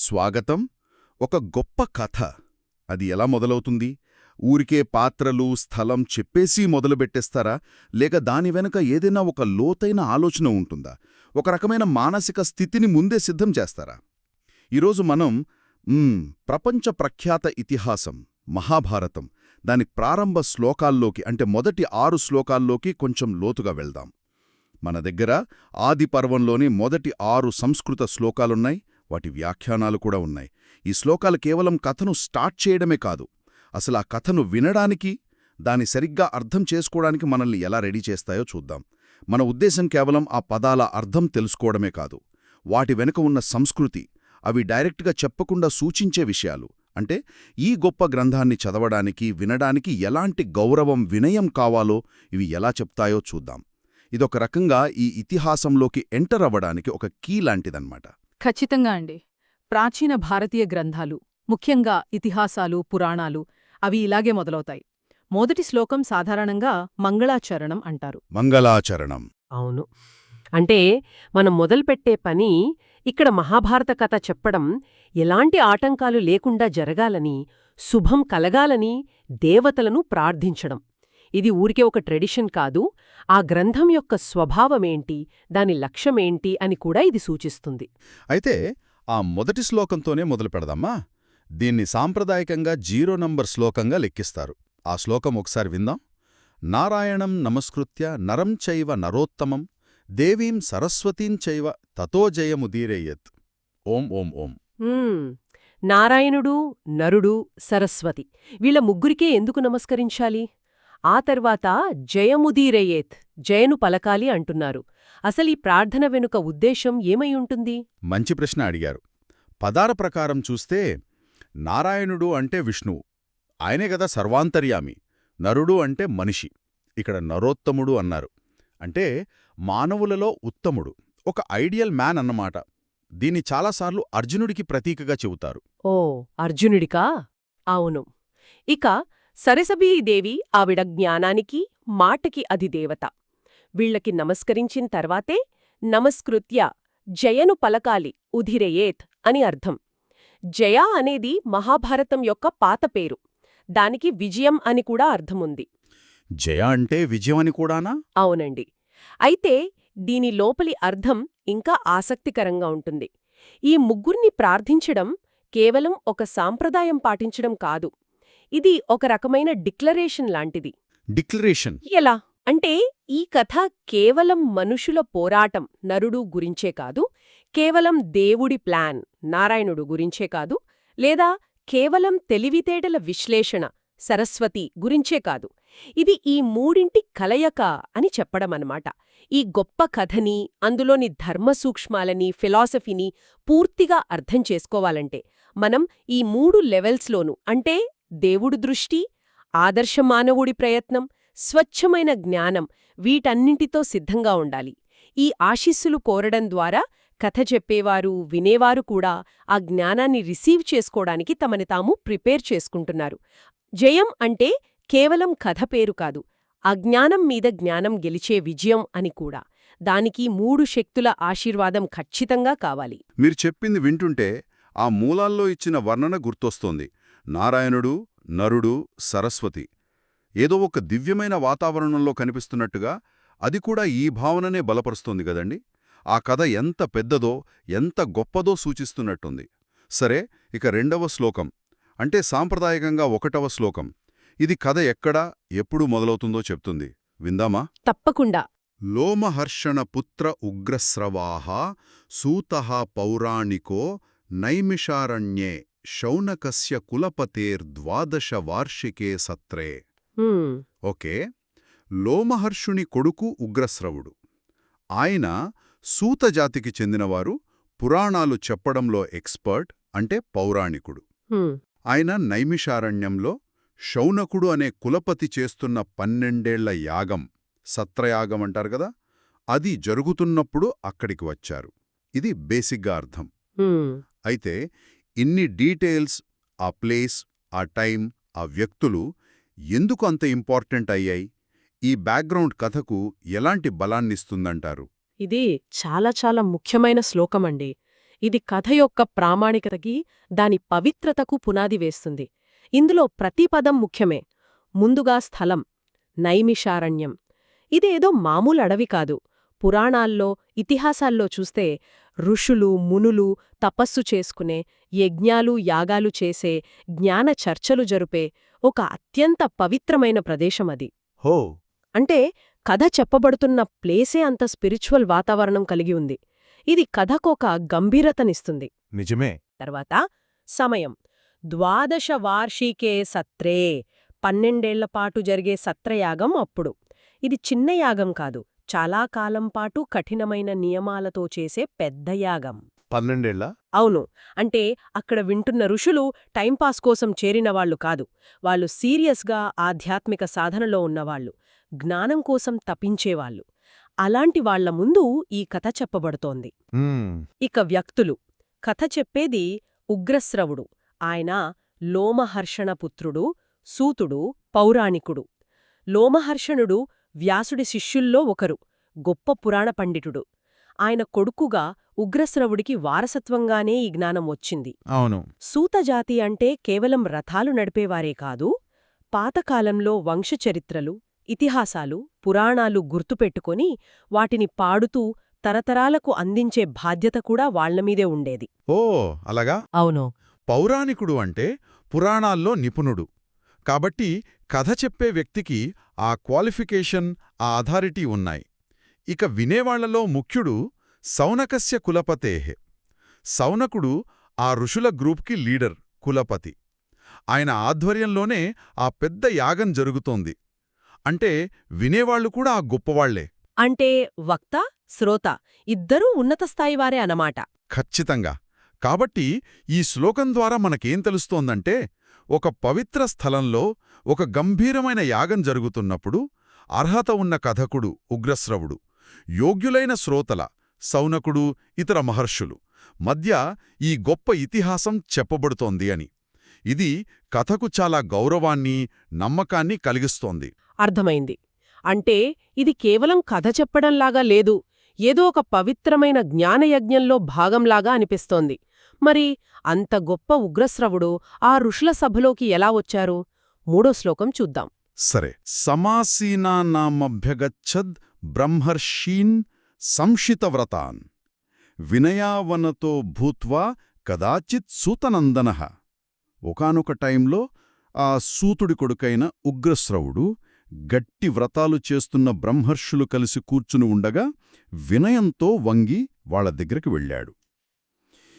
స్వాగతం. ఒక గొప్ప కథ. అది ఎలా మొదలవుతుంది? ఊరికే పాత్రలు స్థలం చెప్పేసి మొదలుపెట్టేస్తారా లేక దాని వెనుక ఏదైనా ఒక లోతైన ఆలోచన ఉంటుందా? ఒక రకమైన మానసిక స్థితిని ముందే సిద్ధం చేస్తారా? ఈరోజు మనం ప్రపంచ ప్రఖ్యాత ఇతిహాసం మహాభారతం దాని ప్రారంభ శ్లోకాల్లోకి అంటే మొదటి ఆరు శ్లోకాల్లోకి కొంచెం లోతుగా వెళ్దాం. మన దగ్గర ఆది పర్వంలోని మొదటి ఆరు సంస్కృత శ్లోకాలున్నాయి. వాటి వ్యాఖ్యానాలు కూడా ఉన్నాయి. ఈ శ్లోకాలు కేవలం కథను స్టార్ట్ చేయడమే కాదు. అసలు ఆ కథను వినడానికి దాని సరిగ్గా అర్థం చేసుకోవడానికి మనల్ని ఎలా రెడీ చేస్తాయో చూద్దాం. మన ఉద్దేశం కేవలం ఆ పదాల అర్థం తెలుసుకోవడమే కాదు. వాటి వెనుక ఉన్న సంస్కృతి అవి డైరెక్ట్గా చెప్పకుండా సూచించే విషయాలు. అంటే ఈ గొప్ప గ్రంథాన్ని చదవడానికి వినడానికి ఎలాంటి గౌరవం వినయం కావాలో ఇవి ఎలా చెప్తాయో చూద్దాం. ఇదొక రకంగా ఈ ఇతిహాసంలోకి ఎంటర్ అవ్వడానికి ఒక కీ లాంటిదన్నమాట. ఖచ్చితంగా అండి. ప్రాచీన భారతీయ గ్రంథాలు ముఖ్యంగా ఇతిహాసాలు పురాణాలు అవి ఇలాగే మొదలవుతాయి. మొదటి శ్లోకం సాధారణంగా మంగళాచరణం అంటారు. మంగళాచరణం. అవును. అంటే మనం మొదలుపెట్టే పని ఇక్కడ మహాభారత కథ చెప్పడం ఎలాంటి ఆటంకాలు లేకుండా జరగాలని శుభం కలగాలని దేవతలను ప్రార్థించడం. ఇది ఊరికే ఒక ట్రెడిషన్ కాదు ఆ గ్రంథం యొక్క స్వభావమేంటి దాని లక్ష్యమేంటి అని కూడా ఇది సూచిస్తుంది. అయితే ఆ మొదటి శ్లోకంతోనే మొదలు పెడదామా? దీన్ని సాంప్రదాయకంగా జీరో నంబర్ శ్లోకంగా లెక్కిస్తారు. ఆ శ్లోకం ఒకసారి విందాం. నారాయణం నమస్కృత్య నరం చైవ నరోత్తమం దేవీం సరస్వతీం చైవ తతో జయముదీరేయత్ ఓం ఓం ఓం. నారాయణుడు నరుడు సరస్వతి వీళ్ళ ముగ్గురికే ఎందుకు నమస్కరించాలి? ఆ తర్వాత జయముదీరేయేత్ జయను పలకాలి అంటున్నారు. అసలీ ప్రార్థన వెనుక ఉద్దేశం ఏమై ఉంటుంది? మంచి ప్రశ్న అడిగారు. పదార ప్రకారం చూస్తే నారాయణుడు అంటే విష్ణువు ఆయనే గదా సర్వాంతర్యామి నరుడు అంటే మనిషి ఇక్కడ నరోత్తముడు అన్నారు. అంటే మానవులలో ఉత్తముడు ఒక ఐడియల్ మ్యాన్ అన్నమాట. దీన్ని చాలాసార్లు అర్జునుడికి ప్రతీకగా చెబుతారు. ఓ అర్జునుడికా? అవును. ఇక సరసబీదేవి ఆవిడ జ్ఞానానికి మాటకి అధిదేవత. వీళ్ళకి నమస్కరించిన తర్వాతే నమస్కృత్య జయను పలకాలి ఉధిరేయేత్ అని అర్థం. జయ అనేది మహాభారతం యొక్క పాత పేరు. దానికి విజయం అని కూడా అర్థముంది. జయ అంటే విజయం అని కూడానా? అవునండి. అయితే దీని లోపలి అర్థం ఇంకా ఆసక్తికరంగా ఉంటుంది. ఈ ముగ్గుర్ని ప్రార్థించడం కేవలం ఒక సాంప్రదాయం పాటించడం కాదు. ఇది ఒక రకమైన డిక్లరేషన్ లాంటిది. డిక్లరేషన్. ఎలా? అంటే ఈ కథ కేవలం మనుషుల పోరాటం నరుడు గురించే కాదు కేవలం దేవుడి ప్లాన్ నారాయణుడు గురించే కాదు లేదా కేవలం తెలివితేటల విశ్లేషణ సరస్వతి గురించే కాదు. ఇది ఈ మూడింటి కలయక అని చెప్పడమన్నమాట ఈ గొప్ప కథని అందులోని ధర్మ సూక్ష్మాలని ఫిలాసఫీని పూర్తిగా అర్థం చేసుకోవాలంటే మనం ఈ మూడు లెవెల్స్లోనూ అంటే దేవుడు దృష్టి ఆదర్శ మానవుడి ప్రయత్నం స్వచ్ఛమైన జ్ఞానం వీటన్నింటితో సిద్ధంగా ఉండాలి. ఈ ఆశీస్సులు కోరడం ద్వారా కథ చెప్పేవారు వినేవారు కూడా ఆ జ్ఞానాన్ని రిసీవ్ చేసుకోవడానికి తమని తాము ప్రిపేర్ చేసుకుంటున్నారు. జయం అంటే కేవలం కథ పేరు కాదు అజ్ఞానం మీద జ్ఞానం గెలిచే విజయం అని కూడా. దానికి మూడు శక్తుల ఆశీర్వాదం ఖచ్చితంగా కావాలి. మీరు చెప్పింది వింటుంటే ఆ మూలాల్లో ఇచ్చిన వర్ణన గుర్తొస్తోంది. నారాయణుడు నరుడు సరస్వతి. ఏదో ఒక దివ్యమైన వాతావరణంలో కనిపిస్తున్నట్టుగా అది కూడా ఈ భావననే బలపరుస్తోంది గదండి ఆ కథ ఎంత పెద్దదో ఎంత గొప్పదో సూచిస్తున్నట్టుంది. సరే ఇక రెండవ శ్లోకం. అంటే సాంప్రదాయకంగా ఒకటవ శ్లోకం. ఇది కథ ఎక్కడా ఎప్పుడు మొదలవుతుందో చెప్తుంది. విందామా? తప్పకుండా. లోమహర్షణ పుత్ర ఉగ్రస్రవాహ సూతః పౌరాణికో నైమిషారణ్యే. శౌనకస్య కులపతేర్ద్వాదశ వార్షికే సత్రే ఓకే లోమహర్షుని కొడుకు ఉగ్రస్రవుడు ఆయన సూతజాతికి చెందినవారు పురాణాలు చెప్పడంలో ఎక్స్పర్ట్ అంటే పౌరాణికుడు ఆయన నైమిషారణ్యంలో శౌనకుడు అనే కులపతి చేస్తున్న పన్నెండేళ్ళ యాగం సత్రయాగం అంటారు కదా అది జరుగుతున్నప్పుడు అక్కడికి వచ్చారు ఇది బేసిక్గా అర్థం. అయితే ఇన్ని డీటెయిల్స్ ఆ ప్లేస్ ఆ టైం ఆ వ్యక్తులు ఎందుకు అంత ఇంపార్టెంట్ అయ్యాయి? ఈ బ్యాక్గ్రౌండ్ కథకు ఎలాంటి బలాన్నిస్తుందంటారు? ఇది చాలా చాలా ముఖ్యమైన శ్లోకమండి ఇది కథ యొక్క ప్రామాణికతకి దాని పవిత్రతకు పునాది వేస్తుంది. ఇందులో ప్రతి పదం ముఖ్యమే. ముందుగా స్థలం నైమిషారణ్యం. ఇదేదో మామూలు అడవి కాదు. పురాణాల్లో ఇతిహాసాల్లో చూస్తే ఋషులు మునులు తపస్సు చేసుకునే యజ్ఞాలు యాగాలు చేసే జ్ఞాన చర్చలు జరుపే ఒక అత్యంత పవిత్రమైన ప్రదేశమది హో! అంటే కథ చెప్పబడుతున్న ప్లేసే అంత స్పిరిచువల్ వాతావరణం కలిగి ఉంది. ఇది కథకొక గంభీరతనిస్తుంది. నిజమే. తర్వాత సమయం. ద్వాదశ వార్షికే సత్రే. పన్నెండేళ్ళపాటు జరిగే సత్రయాగం అప్పుడు. ఇది చిన్న యాగం కాదు. చాలా కాలం పాటు కఠినమైన నియమాలతో చేసే పెద్ద యాగం. పన్నెండేళ్ళ అవును. అంటే అక్కడ వింటున్న ఋషులు టైంపాస్ కోసం చేరిన వాళ్ళు కాదు. వాళ్ళు సీరియస్గా ఆధ్యాత్మిక సాధనలో ఉన్నవాళ్ళు. జ్ఞానం కోసం తపించేవాళ్ళు. అలాంటి వాళ్ళ ముందు ఈ కథ చెప్పబడుతోంది. ఇక వ్యక్తులు. కథ చెప్పేది ఉగ్రశ్రవుడు ఆయన లోమహర్షణ పుత్రుడు సూతుడు పౌరాణికుడు. లోమహర్షణుడు వ్యాసుడి శిష్యుల్లో ఒకరు గొప్ప పురాణ పండితుడు. ఆయన కొడుకుగా ఉగ్రశ్రవుడికి వారసత్వంగానే ఈ జ్ఞానం వచ్చింది. అవును. సూతజాతి అంటే కేవలం రథాలు నడిపేవారే కాదు పాతకాలంలో వంశచరిత్రలు ఇతిహాసాలు పురాణాలు గుర్తుపెట్టుకొని వాటిని పాడుతూ తరతరాలకు అందించే బాధ్యత కూడా వాళ్ళమీదే ఉండేది. ఓ అలాగా? అవును. పౌరాణికుడు అంటే పురాణాల్లో నిపుణుడు. కాబట్టి కథ చెప్పే వ్యక్తికి ఆ క్వాలిఫికేషన్ ఆ అథారిటీ ఉన్నాయి. ఇక వినేవాళ్ళలో ముఖ్యుడు సౌనకస్య కులపతేహే. సౌనకుడు ఆ ఋషుల గ్రూప్కి లీడర్ కులపతి. ఆయన ఆధ్వర్యంలోనే ఆ పెద్ద యాగం జరుగుతోంది. అంటే వినేవాళ్ళు కూడా ఆ గొప్పవాళ్ళే. అంటే వక్త శ్రోత ఇద్దరూ ఉన్నత స్థాయివారే అనమాట ఖచ్చితంగా. కాబట్టి ఈ శ్లోకం ద్వారా మనకేం తెలుస్తోందంటే ఒక పవిత్ర స్థలంలో ఒక గంభీరమైన యాగం జరుగుతున్నప్పుడు అర్హత ఉన్న కథకుడు ఉగ్రశ్రవుడు యోగ్యులైన శ్రోతల సౌనకుడు ఇతర మహర్షులు మధ్య ఈ గొప్ప ఇతిహాసం చెప్పబడుతోంది అని. ఇది కథకు చాలా గౌరవాన్ని నమ్మకాన్ని కలిగిస్తోంది. అర్థమైంది. అంటే ఇది కేవలం కథ చెప్పడంలాగా లేదు ఏదో ఒక పవిత్రమైన జ్ఞానయజ్ఞంలో భాగంలాగా అనిపిస్తోంది. మరి అంత గొప్ప ఉగ్రస్రవుడు ఆ ఋషుల సభలోకి ఎలా వచ్చారు? మూడో శ్లోకం చూద్దాం. సరే. సమాసీనానామభ్యగచ్చద్ బ్రహ్మర్షీన్ సంషితవ్రతాన్ వినయావనతో భూత్వా కదాచిత్ సూతనందన. ఒకానొక టైంలో ఆ సూతుడి కొడుకైన ఉగ్రశ్రవుడు గట్టి వ్రతాలు చేస్తున్న బ్రహ్మర్షులు కలిసి కూర్చుని ఉండగా వినయంతో వంగి వాళ్ళ దగ్గరికి వెళ్ళాడు.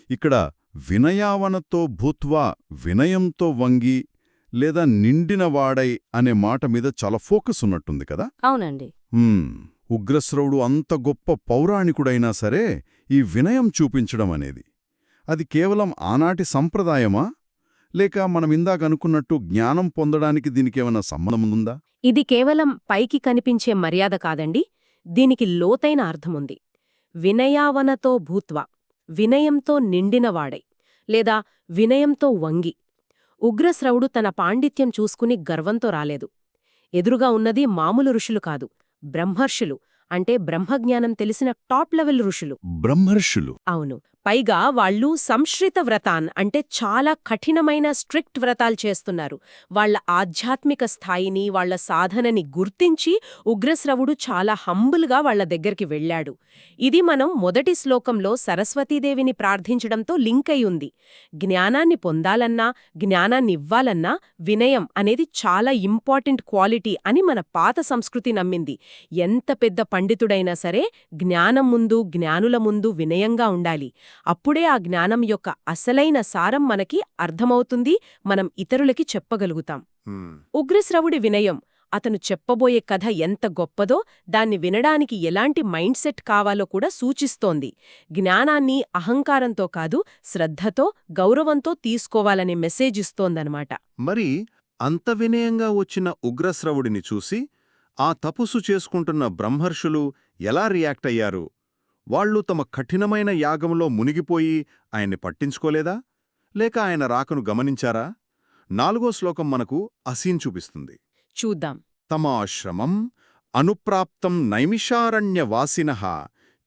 ఇక్కడ వినయావనతో భూత్వా వినయంతో వంగి లేదా నిండినవాడై అనే మాట మీద చాలా ఫోకస్ ఉన్నట్టుంది కదా? అవునండి. ఉగ్రశ్రవుడు అంత గొప్ప పౌరాణికుడైనా సరే ఈ వినయం చూపించడం అనేది. అది కేవలం ఆనాటి సంప్రదాయమా? లేక మనమిందాక అనుకున్నట్టు జ్ఞానం పొందడానికి దీనికేమైనా సంబంధముందా? ఇది కేవలం పైకి కనిపించే మర్యాద కాదండి. దీనికి లోతైన అర్థముంది. వినయావనతో భూత్వా. వినయంతో నిండినవాడై లేదా వినయంతో వంగి. ఉగ్రశ్రవుడు తన పాండిత్యం చూసుకుని గర్వంతో రాలేదు. ఎదురుగా ఉన్నది మామూలు ఋషులు కాదు బ్రహ్మర్షులు. అంటే బ్రహ్మజ్ఞానం తెలిసిన టాప్ లెవెల్ ఋషులు. బ్రహ్మర్షులు. అవును. పైగా వాళ్ళు సంశ్రిత వ్రతాన్ అంటే చాలా కఠినమైన స్ట్రిక్ట్ వ్రతాలు చేస్తున్నారు. వాళ్ళ ఆధ్యాత్మిక స్థాయిని వాళ్ళ సాధనని గుర్తించి ఉగ్రశ్రవుడు చాలా హంబుల్గా వాళ్ళ దగ్గరికి వెళ్ళాడు. ఇది మనం మొదటి శ్లోకంలో సరస్వతీదేవిని ప్రార్థించడంతో లింక్ అయి ఉంది. జ్ఞానాన్ని పొందాలన్నా జ్ఞానాన్ని ఇవ్వాలన్నా వినయం అనేది చాలా ఇంపార్టెంట్ క్వాలిటీ అని మన పాత సంస్కృతి నమ్మింది. ఎంత పెద్ద పండితుడైనా సరే జ్ఞానం ముందు జ్ఞానుల ముందు వినయంగా ఉండాలి. అప్పుడే ఆ జ్ఞానం యొక్క అసలైన సారం మనకి అర్థమవుతుంది మనం ఇతరులకి చెప్పగలుగుతాం. ఉగ్రశ్రవుడి వినయం అతను చెప్పబోయే కథ ఎంత గొప్పదో దాన్ని వినడానికి ఎలాంటి మైండ్ సెట్ కావాలో కూడా సూచిస్తోంది. జ్ఞానాన్ని అహంకారంతో కాదు శ్రద్ధతో గౌరవంతో తీసుకోవాలనే మెసేజ్ ఇస్తోందనమాట మరి అంత వినయంగా వచ్చిన ఉగ్రశ్రవుడిని చూసి ఆ తపస్సు చేసుకుంటున్న బ్రహ్మర్షులు ఎలా రియాక్ట్ అయ్యారు? వాళ్ళు తమ కఠినమైన యాగంలో మునిగిపోయి ఆయన్ని పట్టించుకోలేదా? లేక ఆయన రాకను గమనించారా? నాలుగో శ్లోకం మనకు అసీన్ చూపిస్తుంది. చూద్దాం. తమాశ్రమం అనుప్రాప్తం నైమిషారణ్యవాసినః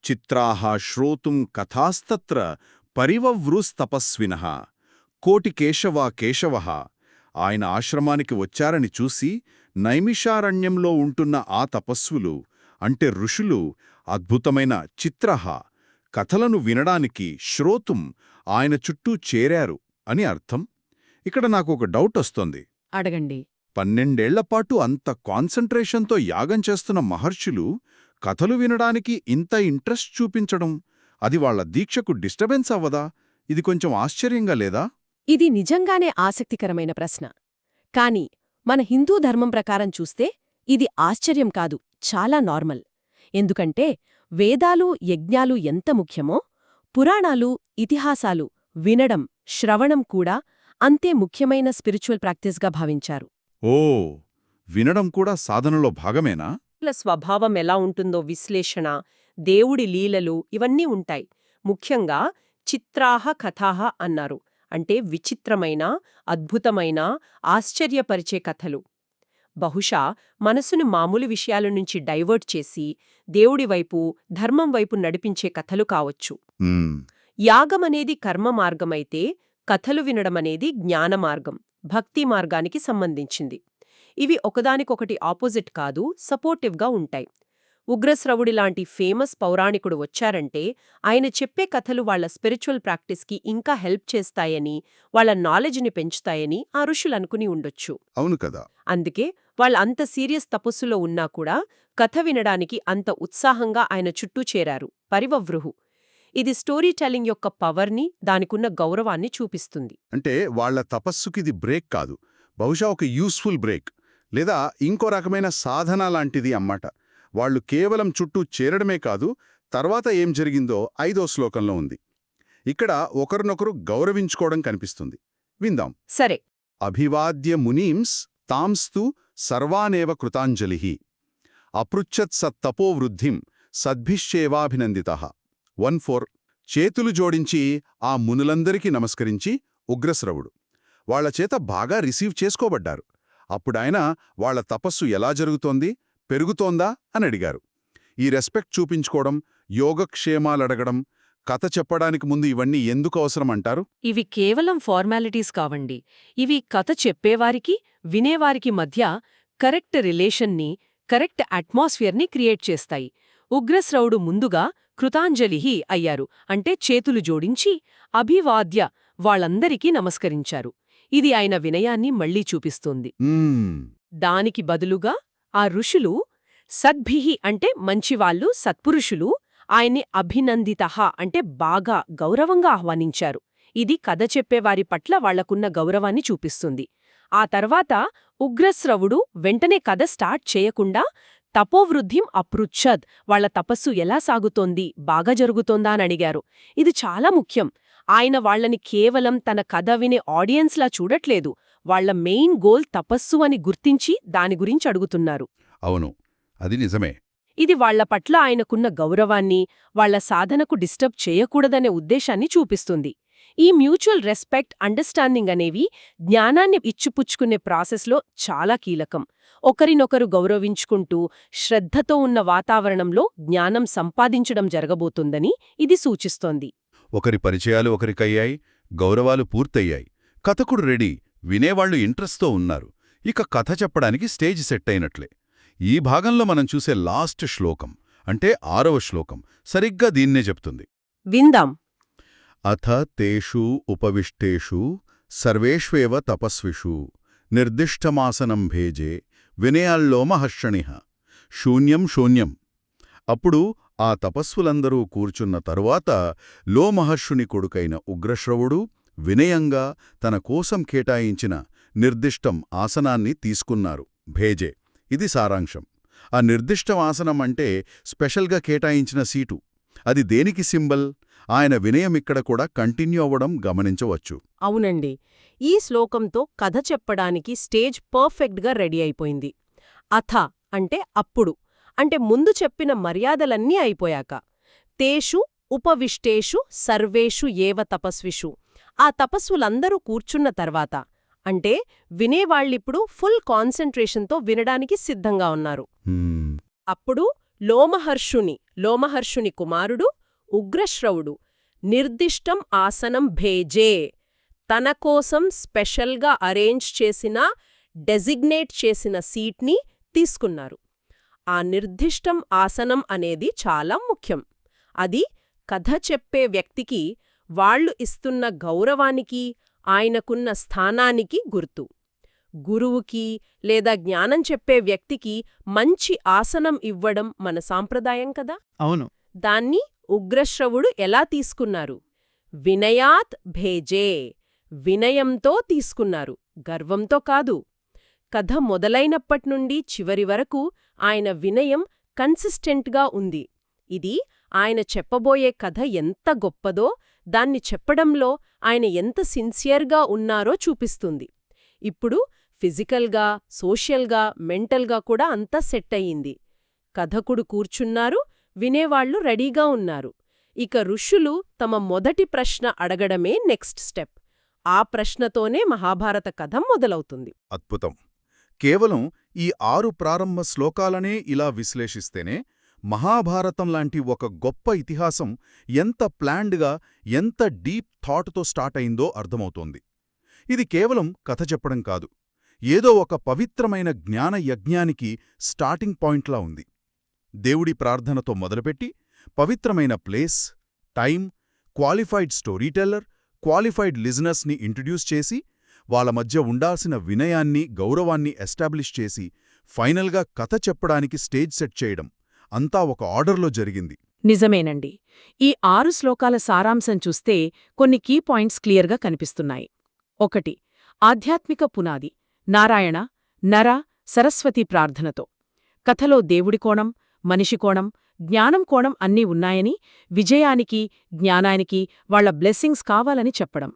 చిత్రాः శ్రోతుం కథాస్తత్ర పరివవ్రూస్తపస్విన కోటికేశవా కేశవ ఆయన ఆశ్రమానికి వచ్చారని చూసి నైమిషారణ్యంలో ఉంటున్న ఆ తపస్సులు అంటే ఋషులు అద్భుతమైన చిత్రహ కథలను వినడానికి శ్రోతుం ఆయన చుట్టూ చేరారు అని అర్థం. ఇక్కడ నాకు ఒక డౌట్ వస్తోంది. అడగండి. పన్నెండేళ్ళపాటు అంత కాన్సంట్రేషన్తో యాగం చేస్తున్న మహర్షులు కథలు వినడానికి ఇంత ఇంట్రెస్ట్ చూపించడం అది వాళ్ళ దీక్షకు డిస్టర్బెన్స్ అవ్వదా? ఇది కొంచెం ఆశ్చర్యంగా లేదా? ఇది నిజంగానే ఆసక్తికరమైన ప్రశ్న. కాని మన హిందూ ధర్మం ప్రకారం చూస్తే ఇది ఆశ్చర్యం కాదు చాలా నార్మల్. ఎందుకంటే వేదాలు యజ్ఞాలు ఎంత ముఖ్యమో పురాణాలు ఇతిహాసాలు వినడం శ్రవణం కూడా అంతే ముఖ్యమైన స్పిరిచువల్ ప్రాక్టీస్గా భావించారు. ఓ వినడం కూడా సాధనలో భాగమేనా? స్వభావం ఎలా ఉంటుందో విశ్లేషణ దేవుడి లీలలు ఇవన్నీ ఉంటాయి. ముఖ్యంగా చిత్రాహ కథాహ అన్నారు. అంటే విచిత్రమైన అద్భుతమైన ఆశ్చర్యపరిచే కథలు. బహుశా మనసును మామూలు విషయాల నుంచి డైవర్ట్ చేసి దేవుడి వైపు ధర్మం వైపు నడిపించే కథలు కావచ్చు. యాగమనేది కర్మ మార్గమైతే కథలు వినడమనేది జ్ఞాన మార్గం భక్తి మార్గానికి సంబంధించింది. ఇవి ఒకదానికొకటి ఆపోజిట్ కాదు సపోర్టివ్గా ఉంటాయి. ఉగ్రశ్రవుడిలాంటి ఫేమస్ పౌరాణికుడు వచ్చారంటే ఆయన చెప్పే కథలు వాళ్ళ స్పిరిచువల్ ప్రాక్టీస్కి ఇంకా హెల్ప్ చేస్తాయని వాళ్ళ నాలెడ్జ్ని పెంచుతాయని ఆ ఋషులు అనుకుని ఉండొచ్చు. అవును కదా! అందుకే వాళ్ళ అంత సీరియస్ తపస్సులో ఉన్నా కూడా కథ వినడానికి అంత ఉత్సాహంగా ఆయన చుట్టూ చేరారు. పరివవ్రుహు ఇది స్టోరీ టెల్లింగ్ యొక్క పవర్ని దానికున్న గౌరవాన్ని చూపిస్తుంది. అంటే వాళ్ళ తపస్సుకిది బ్రేక్ కాదు. బహుశా ఒక యూస్ఫుల్ బ్రేక్ లేదా ఇంకో రకమైన సాధన లాంటిది అన్నమాట. వాళ్ళు కేవలం చుట్టూ చేరడమే కాదు తర్వాత ఏం జరిగిందో ఐదో శ్లోకంలో ఉంది. ఇక్కడ ఒకరినొకరు గౌరవించుకోవడం కనిపిస్తుంది. విందాం. సరే. అభివాద్య మునీంస్ తాంస్తు సర్వానేవ కృతాంజలి అపృచ్చత్ సత్తపోవృద్ధిం సద్భిశ్చేవాభినందిత. వన్ ఫోర్ చేతులు జోడించి ఆ మునులందరికీ నమస్కరించి ఉగ్రశ్రవుడు వాళ్ళ చేత బాగా రిసీవ్ చేసుకోబడ్డారు. అప్పుడాయన వాళ్ళ తపస్సు ఎలా జరుగుతోంది? పెరుగుతోందా అని అడిగారు. ఈ రెస్పెక్ట్ చూపించుకోవడం యోగక్షేమాలడగడం కథ చెప్పడానికి ముందు ఇవన్నీ ఎందుకు అవసరం అంటారు ఇవి కేవలం ఫార్మాలిటీస్ కావండి. ఇవి కథ చెప్పేవారికి వినేవారికి మధ్య కరెక్ట్ రిలేషన్ని కరెక్ట్ అట్మాస్ఫియర్ని క్రియేట్ చేస్తాయి. ఉగ్రశ్రవుడు ముందుగా కృతాంజలిహి అయ్యారు. అంటే చేతులు జోడించి అభివాద్య వాళ్ళందరికీ నమస్కరించారు. ఇది ఆయన వినయాన్ని మళ్ళీ చూపిస్తుంది. దానికి బదులుగా ఆ ఋషులు సద్భిహి అంటే మంచివాళ్ళు సత్పురుషులు ఆయన్ని అభినందితః అంటే బాగా గౌరవంగా ఆహ్వానించారు. ఇది కథ చెప్పేవారి పట్ల వాళ్ళకున్న గౌరవాన్ని చూపిస్తుంది. ఆ తర్వాత ఉగ్రశ్రవుడు వెంటనే కథ స్టార్ట్ చేయకుండా తపోవృద్ధిం అపృచ్ఛద్ వాళ్ళ తపస్సు ఎలా సాగుతోంది బాగా జరుగుతోందా అని అడిగారు. ఇది చాలా ముఖ్యం. ఆయన వాళ్ళని కేవలం తన కథ వినే ఆడియన్స్లా చూడట్లేదు. వాళ్ళ మెయిన్ గోల్ తపస్సు అని గుర్తించి దాని గురించి అడుగుతున్నారు. అవును అది నిజమే. ఇది వాళ్ళ పట్ల ఆయనకున్న గౌరవాన్ని వాళ్ళ సాధనకు డిస్టర్బ్ చేయకూడదనే ఉద్దేశాన్ని చూపిస్తుంది. ఈ మ్యూచువల్ రెస్పెక్ట్ అండర్స్టాండింగ్ అనేవి జ్ఞానాన్ని ఇచ్చిపుచ్చుకునే ప్రాసెస్లో చాలా కీలకం. ఒకరినొకరు గౌరవించుకుంటూ శ్రద్ధతో ఉన్న వాతావరణంలో జ్ఞానం సంపాదించడం జరగబోతుందని ఇది సూచిస్తోంది. ఒకరి పరిచయాలు ఒకరికయ్యాయి గౌరవాలు పూర్తయ్యాయి. కథకుడు రెడీ వినేవాళ్ళు ఇంట్రెస్ట్తో ఉన్నారు. ఇక కథ చెప్పడానికి స్టేజ్ సెట్ అయినట్లే. ఈ భాగంలో మనం చూసే లాస్ట్ శ్లోకం అంటే ఆరవ శ్లోకం సరిగ్గా దీన్నే చెప్తుంది. విందాం. అథ తేషు ఉపవిష్టేషు సర్వేష్వేవ తపస్విషు నిర్దిష్టమాసనం భేజే వినయాల్లోమహర్షణిః శూన్యం శూన్యం. అప్పుడు ఆ తపస్సులందరూ కూర్చున్న తరువాత లోమహర్షుని కొడుకైన ఉగ్రశ్రవుడు వినయంగా తన కోసం కేటాయించిన నిర్దిష్టం ఆసనాన్ని తీసుకున్నారు. భేజే ఇది సారాంశం. ఆ నిర్దిష్టం ఆసనం అంటే స్పెషల్గా కేటాయించిన సీటు. అది దేనికి సింబల్? ఆయన వినయం ఇక్కడ కూడా కంటిన్యూ అవ్వడం గమనించవచ్చు. అవునండి. ఈ శ్లోకంతో కథ చెప్పడానికి స్టేజ్ పర్ఫెక్ట్గా రెడీ అయిపోయింది. అథ అంటే అప్పుడు. అంటే ముందు చెప్పిన మర్యాదలన్నీ అయిపోయాక. తేషు ఉపవిష్టేషు సర్వేషు ఏవ తపస్విషు. ఆ తపస్సులందరూ కూర్చున్న తర్వాత అంటే వినేవాళ్ళిప్పుడు ఫుల్ కాన్సంట్రేషన్తో వినడానికి సిద్ధంగా ఉన్నారు. అప్పుడు లోమహర్షుని లోమహర్షుని కుమారుడు ఉగ్రశ్రవుడు నిర్దిష్టం ఆసనం భేజే తన కోసం స్పెషల్గా అరేంజ్ చేసిన డెసిగ్నేట్ చేసిన సీట్ని తీసుకున్నారు. ఆ నిర్దిష్టం ఆసనం అనేది చాలా ముఖ్యం. అది కథ చెప్పే వ్యక్తికి వాళ్ళు ఇస్తున్న గౌరవానికి ఆయనకున్న స్థానానికి గుర్తు. గురువుకి లేదా జ్ఞానం చెప్పే వ్యక్తికి మంచి ఆసనం ఇవ్వడం మన సాంప్రదాయం కదా? అవును. దాన్ని ఉగ్రశ్రవుడు ఎలా తీసుకున్నారు? వినయాత్ భేజే వినయంతో తీసుకున్నారు గర్వంతో కాదు. కథ మొదలైనప్పట్నుండి చివరి వరకు ఆయన వినయం కన్సిస్టెంట్గా ఉంది. ఇది ఆయన చెప్పబోయే కథ ఎంత గొప్పదో దాన్ని చెప్పడంలో ఆయన ఎంత సిన్సియర్గా ఉన్నారో చూపిస్తుంది. ఇప్పుడు ఫిజికల్గా సోషల్గా మెంటల్గా కూడా అంతా సెట్ అయ్యింది. కథకుడు కూర్చున్నారు వినేవాళ్ళు రెడీగా ఉన్నారు. ఇక ఋషులు తమ మొదటి ప్రశ్న అడగడమే నెక్స్ట్ స్టెప్. ఆ ప్రశ్నతోనే మహాభారత కథ మొదలవుతుంది. అద్భుతం! కేవలం ఈ ఆరు ప్రారంభ శ్లోకాలనే ఇలా విశ్లేషిస్తేనే మహాభారతం లాంటి ఒక గొప్ప ఇతిహాసం ఎంత ప్లాండ్గా ఎంత డీప్ థాట్తో స్టార్ట్ అయిందో అర్థమవుతోంది. ఇది కేవలం కథ చెప్పడం కాదు ఏదో ఒక పవిత్రమైన జ్ఞాన యజ్ఞానికి స్టార్టింగ్ పాయింట్లా ఉంది. దేవుడి ప్రార్థనతో మొదలుపెట్టి పవిత్రమైన place time qualified storyteller qualified లిజనర్స్ని introduce చేసి వాళ్ళ మధ్య ఉండాల్సిన వినయాన్ని గౌరవాన్ని ఎస్టాబ్లిష్ చేసి ఫైనల్గా కథ చెప్పడానికి స్టేజ్ సెట్ చేయడం అంతా ఒక ఆర్డర్లో జరిగింది. నిజమేనండి. ఈ ఆరు శ్లోకాల సారాంశం చూస్తే కొన్ని కీ పాయింట్స్ క్లియర్గా కనిపిస్తున్నాయి. ఒకటి ఆధ్యాత్మిక పునాది నారాయణ నర సరస్వతి ప్రార్థనతో. కథలో దేవుడి కోణం మనిషి కోణం జ్ఞానం కోణం అన్నీ ఉన్నాయని విజయానికి జ్ఞానానికి వాళ్ళ బ్లెస్సింగ్స్ కావాలని చెప్పడం.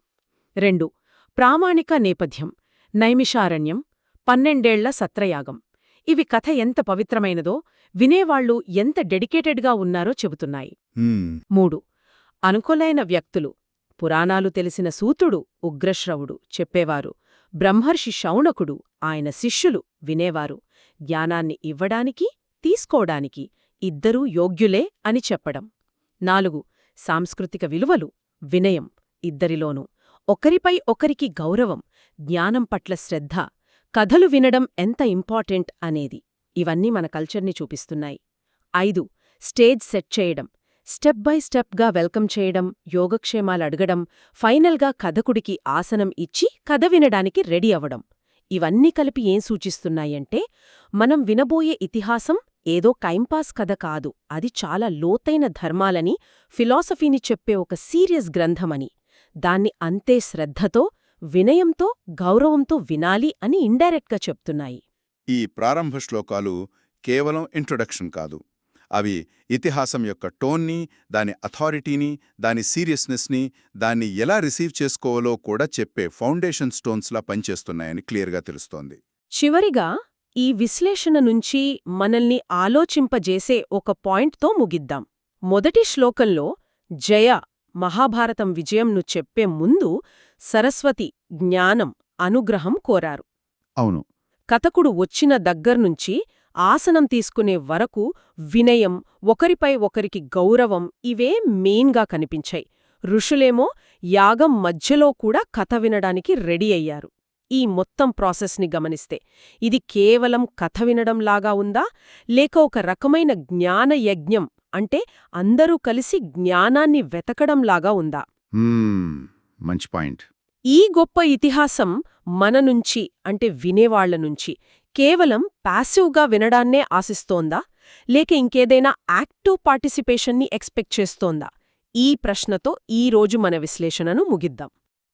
రెండు ప్రామాణిక నేపథ్యం నైమిషారణ్యం పన్నెండేళ్ళ సత్రయాగం. ఇవి కథ ఎంత పవిత్రమైనదో వినేవాళ్ళు ఎంత డెడికేటెడ్గా ఉన్నారో చెబుతున్నాయి. మూడు. అనుకోలైన వ్యక్తులు. పురాణాలు తెలిసిన సూతుడు ఉగ్రశ్రవుడు చెప్పేవారు. బ్రహ్మర్షి శౌనకుడు ఆయన శిష్యులు వినేవారు. జ్ఞానాన్ని ఇవ్వడానికి తీసుకోడానికి ఇద్దరూ యోగ్యులే అని చెప్పడం. నాలుగు. సాంస్కృతిక విలువలు. వినయం. ఇద్దరిలోనూ. ఒకరిపై ఒకరికి గౌరవం జ్ఞానం పట్ల శ్రద్ధ కథలు వినడం ఎంత ఇంపార్టెంట్ అనేది ఇవన్నీ మన కల్చర్ని చూపిస్తున్నాయి. ఐదు స్టేజ్ సెట్ చేయడం. స్టెప్ బై స్టెప్గా వెల్కమ్ చేయడం యోగక్షేమాలు అడగడం ఫైనల్గా కథకుడికి ఆసనం ఇచ్చి కథ వినడానికి రెడీ అవ్వడం. ఇవన్నీ కలిపి ఏం సూచిస్తున్నాయంటే మనం వినబోయే ఇతిహాసం ఏదో కైంపాస్ కథ కాదు అది చాలా లోతైన ధర్మాలని ఫిలాసఫీని చెప్పే ఒక సీరియస్ గ్రంథమని. దాన్ని అంతే శ్రద్ధతో వినయంతో గౌరవంతో వినాలి అని ఇండైరెక్ట్గా చెప్తున్నాయి. ఈ ప్రారంభ శ్లోకాలు కేవలం ఇంట్రొడక్షన్ కాదు. అవి ఇతిహాసం యొక్క టోన్ని దాని అథారిటీని దాని సీరియస్నెస్ని దాన్ని ఎలా రిసీవ్ చేసుకోవాలో కూడా చెప్పే ఫౌండేషన్ స్టోన్స్లా పనిచేస్తున్నాయని క్లియర్గా తెలుస్తోంది. చివరిగా ఈ విశ్లేషణ నుంచి మనల్ని ఆలోచింపజేసే ఒక పాయింట్తో ముగిద్దాం. మొదటి శ్లోకంలో జయ మహాభారతం విజయంను చెప్పే ముందు సరస్వతి జ్ఞానం అనుగ్రహం కోరారు. అవును. కథకుడు వచ్చిన దగ్గర్నుంచి ఆసనం తీసుకునే వరకు వినయం ఒకరిపై ఒకరికి గౌరవం ఇవే మెయిన్గా కనిపించాయి. ఋషులేమో యాగం మధ్యలో కూడా కథ వినడానికి రెడీ అయ్యారు. ఈ మొత్తం ప్రాసెస్ని గమనిస్తే ఇది కేవలం కథ వినడంలాగా ఉందా లేక ఒక రకమైన జ్ఞాన యజ్ఞం అంటే అందరూ కలిసి జ్ఞానాన్ని వెతకడంలాగా ఉందా? మంచి పాయింట్. ఈ గొప్ప ఇతిహాసం మన నుంచి అంటే వినేవాళ్ళ నుంచి కేవలం పాసివ్గా వినడాన్నే ఆశిస్తోందా? లేక ఇంకేదైనా యాక్టివ్ పార్టిసిపేషన్ని ఎక్స్పెక్ట్ చేస్తోందా? ఈ ప్రశ్నతో ఈ రోజు మన విశ్లేషణను ముగిద్దాం.